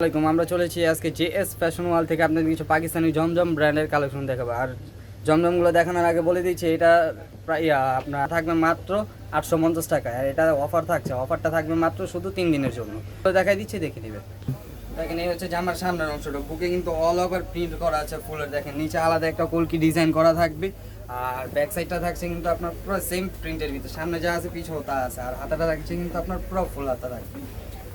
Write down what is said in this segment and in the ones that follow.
আসসালামাইকুম আমরা চলেছি আজকে জেএস ফ্যাশন ওয়াল থেকে আপনাদের কিছু পাকিস্তানি জমজম ব্র্যান্ডের কালেকশন দেখাবো। আর জমজমগুলো দেখানোর আগে বলে দিচ্ছি, এটা প্রায় আপনার থাকবে মাত্র আটশো পঞ্চাশ টাকা আর এটা অফার থাকছে অফারটা থাকবে মাত্র শুধু তিন দিনের জন্য। তো দেখাই দিচ্ছি, দেখে নেবেন। দেখেন, এই হচ্ছে জামার সামনের অংশটা। বুকে কিন্তু অল ওভার প্রিন্ট করা আছে ফুলের। দেখেন, নিচে আলাদা একটা কলকি ডিজাইন করা থাকবে। আর ব্যাক সাইডটা থাকছে কিন্তু আপনার পুরো সেম প্রিন্টের ভিতরে। সামনে যা আছে, পিছনেও তা আছে। আর হাতাটা থাকছে কিন্তু আপনার পুরো ফুল হাতা থাকবে।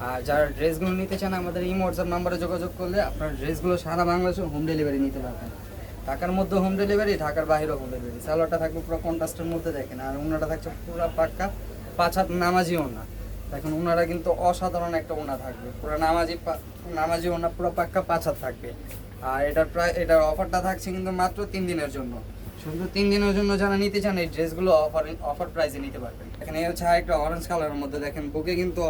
আর যারা ড্রেসগুলো নিতে চান আমাদের এই হোয়াটসঅ্যাপ নাম্বারে যোগাযোগ করলে আপনার ড্রেসগুলো সারা বাংলাদেশে হোম ডেলিভারি নিতে পারবেন। ঢাকার মধ্যে হোম ডেলিভারি ঢাকার বাইরেও হোম ডেলিভারি সালোয়ারটা থাকবে পুরো কন্ট্রাস্টের মধ্যে দেখেন, আর ওনাটা থাকছে পুরো পাক্কা, পাঁচ হাত নামাজি ওনা। দেখুন ওনারা কিন্তু অসাধারণ একটা ওনা থাকবে, পুরো নামাজি নামাজি ওনা পুরো পাক্কা পাঁচ হাত থাকবে। আর এটার প্রায়, এটার অফারটা থাকছে কিন্তু মাত্র তিন দিনের জন্য। শুধু তিন দিনের জন্য যারা নিতে চান, এই ড্রেসগুলো অফার অফার প্রাইসে নিতে পারবেন। এখানে হচ্ছে একটা অরেঞ্জ কালারের মধ্যে দেখেন, বুকে কিন্তু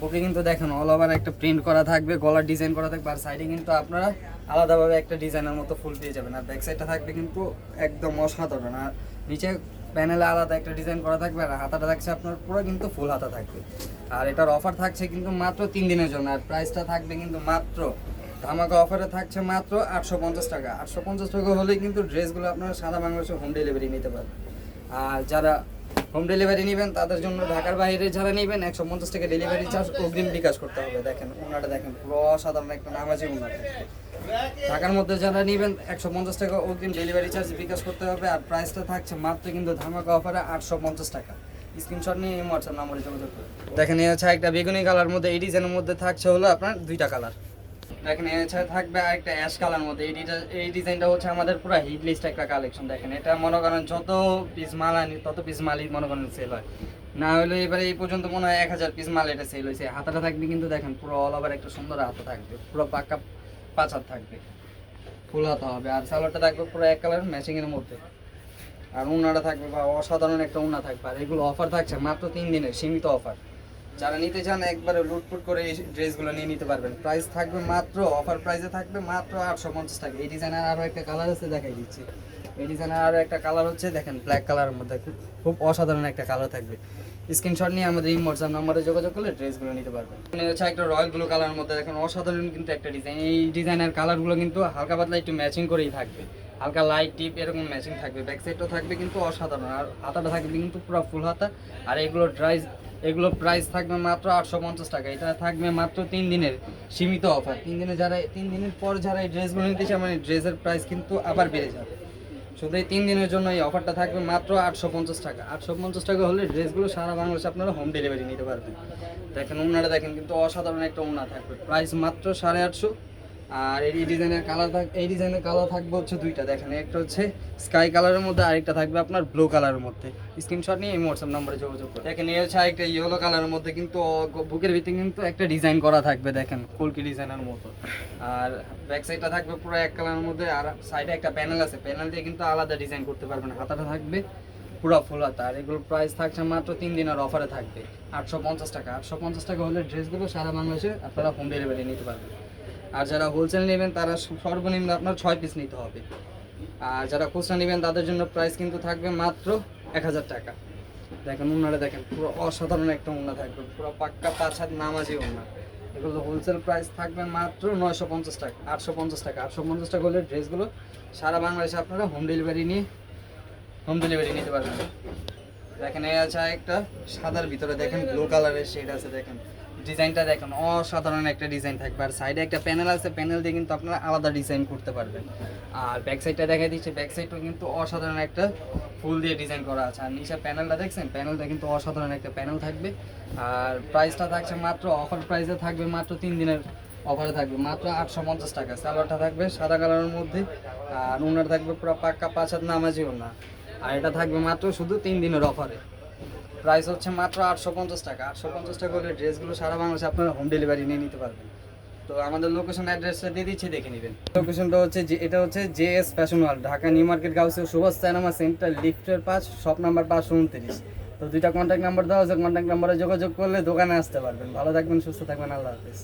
বুকে কিন্তু দেখেন অল ওভার একটা প্রিন্ট করা থাকবে, গলার ডিজাইন করা থাকবে, আর সাইডে কিন্তু আপনারা আলাদাভাবে একটা ডিজাইনের মতো ফুল পেয়ে যাবেন। আর ব্যাক সাইডটা থাকবে কিন্তু একদম অসাধারণ। আর নিচে প্যানেলে আলাদা একটা ডিজাইন করা থাকবে, আর হাতাটা থাকছে আপনার পুরো কিন্তু ফুল হাতা থাকবে। আর এটার অফার থাকছে কিন্তু মাত্র তিন দিনের জন্য, আর প্রাইসটা থাকবে কিন্তু মাত্র, ধামাকা অফারে থাকছে মাত্র আটশো পঞ্চাশ টাকা। আটশো পঞ্চাশ টাকা হলেই কিন্তু ড্রেসগুলো আপনারা সারা বাংলাদেশে হোম ডেলিভারি নিতে পারবেন। আর যারা হোম ডেলিভারি নেবেন, তাদের জন্য ঢাকার বাইরে যারা নেবেন, একশো পঞ্চাশ টাকা ডেলিভারি চার্জ অগ্রিম বিকাশ করতে হবে। দেখেন, ওনাটা দেখেন, পুরো অসাধারণ একটা নামাজি ওনাটা। ঢাকার মধ্যে যারা নেবেন, একশো পঞ্চাশ টাকা অগ্রিম ডেলিভারি চার্জ বিকাশ করতে হবে, আর প্রাইসটা থাকছে মাত্র কিন্তু ধামাকা অফারে আটশো পঞ্চাশ টাকা। স্ক্রিনশট নিয়ে এই হোয়াটসঅ্যাপ নাম্বারে যোগাযোগ করুন। দেখেন, এই হচ্ছে একটা বেগুনি কালার মধ্যে, এই ডিজাইনের মধ্যে থাকছে হলো আপনার দুইটা কালার দেখেন, এছাড়া থাকবে আরেকটা অ্যাশ কালার মধ্যে। এই এই ডিজাইনটা হচ্ছে আমাদের পুরো হিট লিস্ট একটা কালেকশন দেখেন। এটা মনে করেন যত পিস মাল আনি, তত পিস মালই মনে করেন সেল হয়। না হলে এবারে এই পর্যন্ত মনে হয় এক হাজার পিস মাল এটা সেল হয়েছে। হাতাটা থাকবে কিন্তু দেখেন, পুরো অল ওভার একটা সুন্দর হাতা থাকবে। পুরো পাক্কা পাচার থাকবে। ফুল হাতা হবে। আর সালোয়ারটা থাকবে পুরো এক কালার ম্যাচিংয়ের মধ্যে। আর উনাটা থাকবে বা অসাধারণ একটা উনা থাকবে। আর এগুলো অফার থাকছে মাত্র তিন দিনের, সীমিত অফার যারা নিতে চান, একবারে লুটপুট করে এই ড্রেসগুলো নিয়ে নিতে পারবেন। প্রাইস থাকবে মাত্র অফার প্রাইসে থাকবে মাত্র আটশো পঞ্চাশ টাকা। এই ডিজাইনের আরও একটা কালার আছে, দেখাই দিচ্ছি। এই ডিজাইনের আরও একটা কালার হচ্ছে, দেখেন ব্ল্যাক কালারের মধ্যে খুব অসাধারণ একটা কালার থাকবে। স্ক্রিনশট নিয়ে আমাদের এই হোয়াটসঅ্যাপ নাম্বারে যোগাযোগ করলে ড্রেসগুলো নিতে পারবেন। এখানে হচ্ছে একটা রয়্যাল ব্লু কালারের মধ্যে দেখেন অসাধারণ কিন্তু একটা ডিজাইন এই ডিজাইনের কালারগুলো কিন্তু হালকা পাতলা একটু ম্যাচিং করেই থাকবে। হালকা লাইট টিপ এরকম ম্যাচিং থাকবে। ব্যাক সাইডটাও থাকবে কিন্তু অসাধারণ। আর হাতাটা থাকবে কিন্তু পুরো ফুল হাতা। আর এগুলো ড্রাইস এগুলো প্রাইস থাকবে মাত্র আটশো পঞ্চাশ টাকা। এটা থাকবে মাত্র তিন দিনের সীমিত অফার তিন দিনে যারা, তিন দিনের পর যারা এই ড্রেসগুলো নিতে চায় মানে ড্রেসের প্রাইস কিন্তু আবার বেড়ে যাবে। শুধু এই তিন দিনের জন্য এই অফারটা থাকবে মাত্র আটশো পঞ্চাশ টাকা। আটশো পঞ্চাশ টাকা হলে ড্রেসগুলো সারা বাংলাদেশে আপনারা হোম ডেলিভারি নিতে পারবেন। দেখেন, ওনারা দেখেন কিন্তু অসাধারণ একটা ওনা থাকবে। প্রাইস মাত্র সাড়ে আটশো। আর এই ডিজাইনের কালার থাক এই ডিজাইনের কালার থাকবে হচ্ছে দুইটা। দেখেন, একটা হচ্ছে স্কাই কালারের মধ্যে, আরেকটা থাকবে আপনার ব্লু কালারের মধ্যে। স্ক্রিনশট নিয়ে এই হোয়াটসঅ্যাপ নাম্বারে যোগাযোগ করুন। দেখেন, এই হচ্ছে আরেকটা ইয়েলো কালারের মধ্যে কিন্তু বুকের ভিতরে কিন্তু একটা ডিজাইন করা থাকবে, দেখেন, কলকি ডিজাইনের মতো। আর ব্যাক সাইডটা থাকবে পুরো এক কালারের মধ্যে, আর সাইডে একটা প্যানেল আছে। প্যানেল দিয়ে কিন্তু আলাদা ডিজাইন করতে পারবেন। হাতাটা থাকবে পুরো ফুল হাতা। আর এগুলোর প্রাইস থাকছে মাত্র তিন দিনের অফারে থাকবে। আটশো পঞ্চাশ টাকা। আটশো পঞ্চাশ টাকা হলে ড্রেসগুলো সারা বাংলাদেশে আপনারা হোম ডেলিভারি নিতে পারবেন। আর যারা হোলসেল নেবেন, তারা সর্বনিম্ন আপনার ছয় পিস নিতে হবে। আর যারা খুচরা নেবেন, তাদের জন্য প্রাইস কিন্তু থাকবে মাত্র এক হাজার টাকা। দেখেন উন্নাটা দেখেন, পুরো অসাধারণ একটা উন্না থাকবে, পুরো পাক্কা পাঁচ হাত নামাজি উন্না। এগুলো হোলসেল প্রাইস থাকবে মাত্র নয়শো পঞ্চাশ টাকা, আটশো পঞ্চাশ টাকা। আটশো পঞ্চাশ টাকা হলে ড্রেসগুলো সারা বাংলাদেশে আপনারা হোম ডেলিভারি নিয়ে হোম ডেলিভারি নিতে পারবেন। দেখেন, এই আছে একটা সাদার ভিতরে, দেখেন ব্লু কালারের শেড আছে, দেখেন। ডিজাইনটা দেখেন, অসাধারণ একটা ডিজাইন থাকবে। আর সাইডে একটা প্যানেল আছে প্যানেল দিয়ে কিন্তু আপনারা আলাদা ডিজাইন করতে পারবেন। আর ব্যাক সাইডটা দেখা দিচ্ছে ব্যাক সাইডটাও কিন্তু অসাধারণ একটা ফুল দিয়ে ডিজাইন করা আছে। আর নিচে প্যানেলটা দেখছেন? প্যানেলটা কিন্তু অসাধারণ একটা প্যানেল থাকবে। আর প্রাইসটা থাকছে মাত্র অফার প্রাইসে থাকবে মাত্র তিন দিনের অফারে থাকবে। মাত্র আটশো পঞ্চাশ টাকা। সালোয়ারটা থাকবে সাদা কালারের মধ্যে, আর উনার থাকবে পুরো পাক্কা পাঁচ হাত নামাজি না আর এটা থাকবে মাত্র শুধু তিন দিনের অফারে প্রাইস হচ্ছে মাত্র আটশো পঞ্চাশ টাকা। আটশো পঞ্চাশ টাকা হলে ড্রেসগুলো সারা বাংলাদেশে আপনারা হোম ডেলিভারি নিয়ে নিতে পারবেন। তো আমাদের লোকেশন অ্যাড্রেসটা দিয়ে দিচ্ছি, দেখে নেবেন। লোকেশনটা হচ্ছে যে এটা হচ্ছে J S fashion wall Dhaka new market Ghause Subhash cinema centre, লিফটের পাঁচ শপ নাম্বার পাঁচশো উনত্রিশ। তো দুইটা কন্ট্যাক্ট নাম্বার দেওয়া হচ্ছে কন্ট্যাক্ট নাম্বারে যোগাযোগ করলে দোকানে আসতে পারবেন। ভালো থাকবেন, সুস্থ থাকবেন, আল্লাহ হাফিজ।